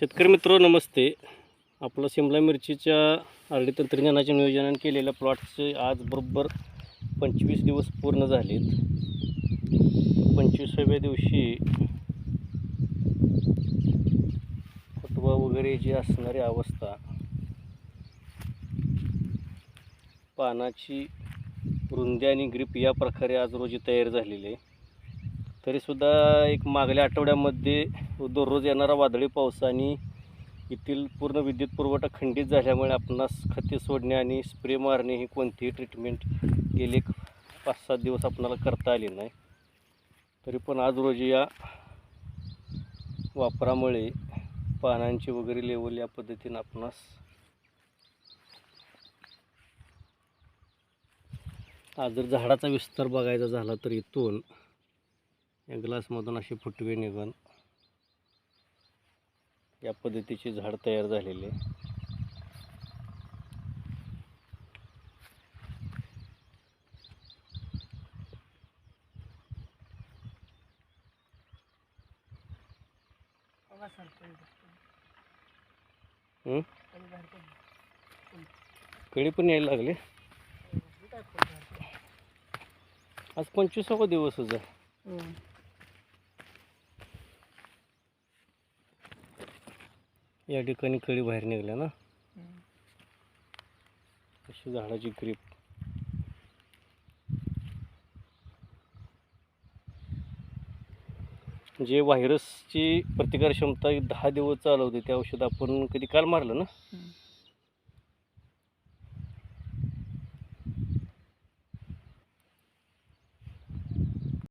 शेतकरी मित्र नमस्ते. आपलं शिमला मिरचीच्या आरडी तंत्रज्ञानाच्या नियोजनाने केलेल्या प्लॉटचे आज बरोबर पंचवीस दिवस पूर्ण झालेत. पंचवीसाव्या दिवशी फुटवा वगैरे जी असणारी अवस्था पानाची रुंदी आणि ग्रीप या प्रकारे आज रोजी तयार झालेली आहे. तरीसुद्धा एक मागल्या आठवड्यामध्ये दररोज येणारा वादळी पाऊस आणि येथील पूर्ण विद्युत पुरवठा खंडित झाल्यामुळे आपणास खते सोडणे आणि स्प्रे मारणे ही कोणतीही ट्रीटमेंट गेले एक पाच सात दिवस आपणाला करता आली नाही. तरी पण आज रोजी या वापरामुळे पानांची वगैरे लेवल या पद्धतीनं आपणास आज जर झाडाचा विस्तार बघायचा झाला तर इथून या ग्लासमधून असे फुटवे निघून या पद्धतीचे झाड तयार झालेले आहे. कळी पण यायला लागले. आज पंचवीसावा दिवसच आहे. या ठिकाणी कळी बाहेर निघल्या ना? अशी झाडाची ग्रीप जे व्हायरसची प्रतिकार क्षमता दहा दिवस चालवते ते औषध आपण कधी काल मारलं ना?